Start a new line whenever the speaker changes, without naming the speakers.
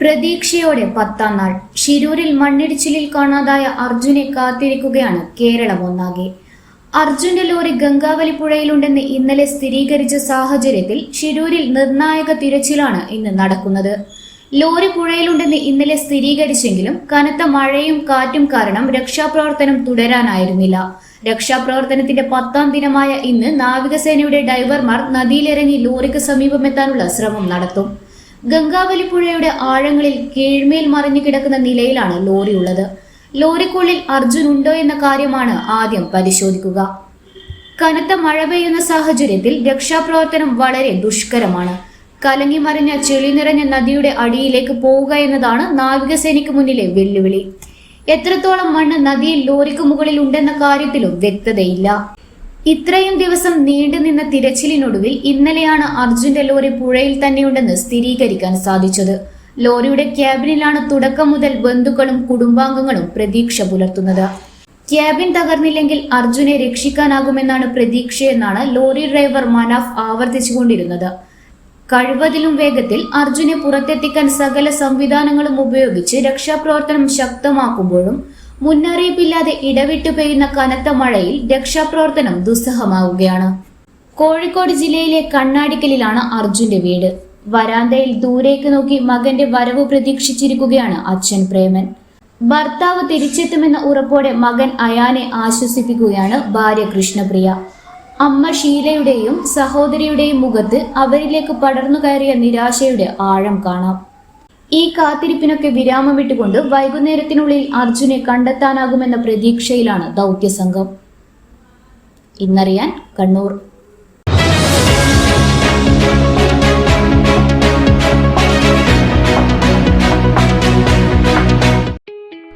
പ്രതീക്ഷയോടെ പത്താം നാൾ. ഷിരൂരിൽ മണ്ണിടിച്ചിലിൽ കാണാതായ അർജുനെ കാത്തിരിക്കുകയാണ് കേരളം ഒന്നാകെ. അർജുന്റെ ലോറി ഗംഗാവലി പുഴയിലുണ്ടെന്ന് ഇന്നലെ സ്ഥിരീകരിച്ച സാഹചര്യത്തിൽ ഷിരൂരിൽ നിർണായക തിരച്ചിലാണ് ഇന്ന് നടക്കുന്നത്. ലോറി പുഴയിലുണ്ടെന്ന് ഇന്നലെ സ്ഥിരീകരിച്ചെങ്കിലും കനത്ത മഴയും കാറ്റും കാരണം രക്ഷാപ്രവർത്തനം തുടരാനായിരുന്നില്ല. രക്ഷാപ്രവർത്തനത്തിന്റെ പത്താം ദിനമായ ഇന്ന് നാവികസേനയുടെ ഡൈവർമാർ നദിയിലിറങ്ങി ലോറിക്ക് സമീപമെത്താനുള്ള ശ്രമം നടത്തും. ഗംഗാവലി പുഴയുടെ ആഴങ്ങളിൽ കീഴ്മേൽ മറിഞ്ഞു കിടക്കുന്ന നിലയിലാണ് ലോറി ഉള്ളത്. ലോറിക്കുള്ളിൽ അർജുൻ ഉണ്ടോ എന്ന കാര്യമാണ് ആദ്യം പരിശോധിക്കുക. കനത്ത മഴ പെയ്യുന്ന സാഹചര്യത്തിൽ രക്ഷാപ്രവർത്തനം വളരെ ദുഷ്കരമാണ്. കലങ്ങി മറിഞ്ഞ ചെളി നിറഞ്ഞ നദിയുടെ അടിയിലേക്ക് പോവുക എന്നതാണ് നാവികസേനയ്ക്ക് മുന്നിലെ വെല്ലുവിളി. എത്രത്തോളം മണ്ണ് നദിയിൽ ലോറിക്ക് മുകളിൽ ഉണ്ടെന്ന കാര്യത്തിലും വ്യക്തതയില്ല. ഇത്രയും ദിവസം നീണ്ടുനിന്ന തിരച്ചിലിനൊടുവിൽ ഇന്നലെയാണ് അർജുന്റെ ലോറി പുഴയിൽ തന്നെയുണ്ടെന്ന് സ്ഥിരീകരിക്കാൻ സാധിച്ചത്. ലോറിയുടെ ക്യാബിനിലാണ് തുടക്കം മുതൽ ബന്ധുക്കളും കുടുംബാംഗങ്ങളും പ്രതീക്ഷ പുലർത്തുന്നത്. ക്യാബിൻ തകർന്നില്ലെങ്കിൽ അർജുനെ രക്ഷിക്കാനാകുമെന്നാണ് പ്രതീക്ഷയെന്നാണ് ലോറി ഡ്രൈവർ മനാഫ് ആവർത്തിച്ചുകൊണ്ടിരുന്നത്. കഴിവതിലും വേഗത്തിൽ അർജുനെ പുറത്തെത്തിക്കാൻ സകല സംവിധാനങ്ങളും ഉപയോഗിച്ച് രക്ഷാപ്രവർത്തനം ശക്തമാക്കുമ്പോഴും മുന്നറിയിപ്പില്ലാതെ ഇടവിട്ടു പെയ്യുന്ന കനത്ത മഴയിൽ രക്ഷാപ്രവർത്തനം ദുസ്സഹമാവുകയാണ്. കോഴിക്കോട് ജില്ലയിലെ കണ്ണാടിക്കലിലാണ് അർജുന്റെ വീട്. വരാന്തയിൽ ദൂരേക്ക് നോക്കി മകന്റെ വരവ് പ്രതീക്ഷിച്ചിരിക്കുകയാണ് അച്ഛൻ പ്രേമൻ. ഭർത്താവ് തിരിച്ചെത്തുമെന്ന ഉറപ്പോടെ മകൻ അയാനെ ആശ്വസിപ്പിക്കുകയാണ് ഭാര്യ കൃഷ്ണപ്രിയ. അമ്മ ഷീലയുടെയും സഹോദരിയുടെയും മുഖത്ത് അവരിലേക്ക് പടർന്നു കയറിയ നിരാശയുടെ ആഴം കാണാം. ഈ കാത്തിരിപ്പിനൊക്കെ വിരാമം വിട്ടുകൊണ്ട് വൈകുന്നേരത്തിനുള്ളിൽ അർജുനെ കണ്ടെത്താനാകുമെന്ന പ്രതീക്ഷയിലാണ് ദൗത്യസംഘം. ഇന്നറിയാൻ കണ്ണൂർ.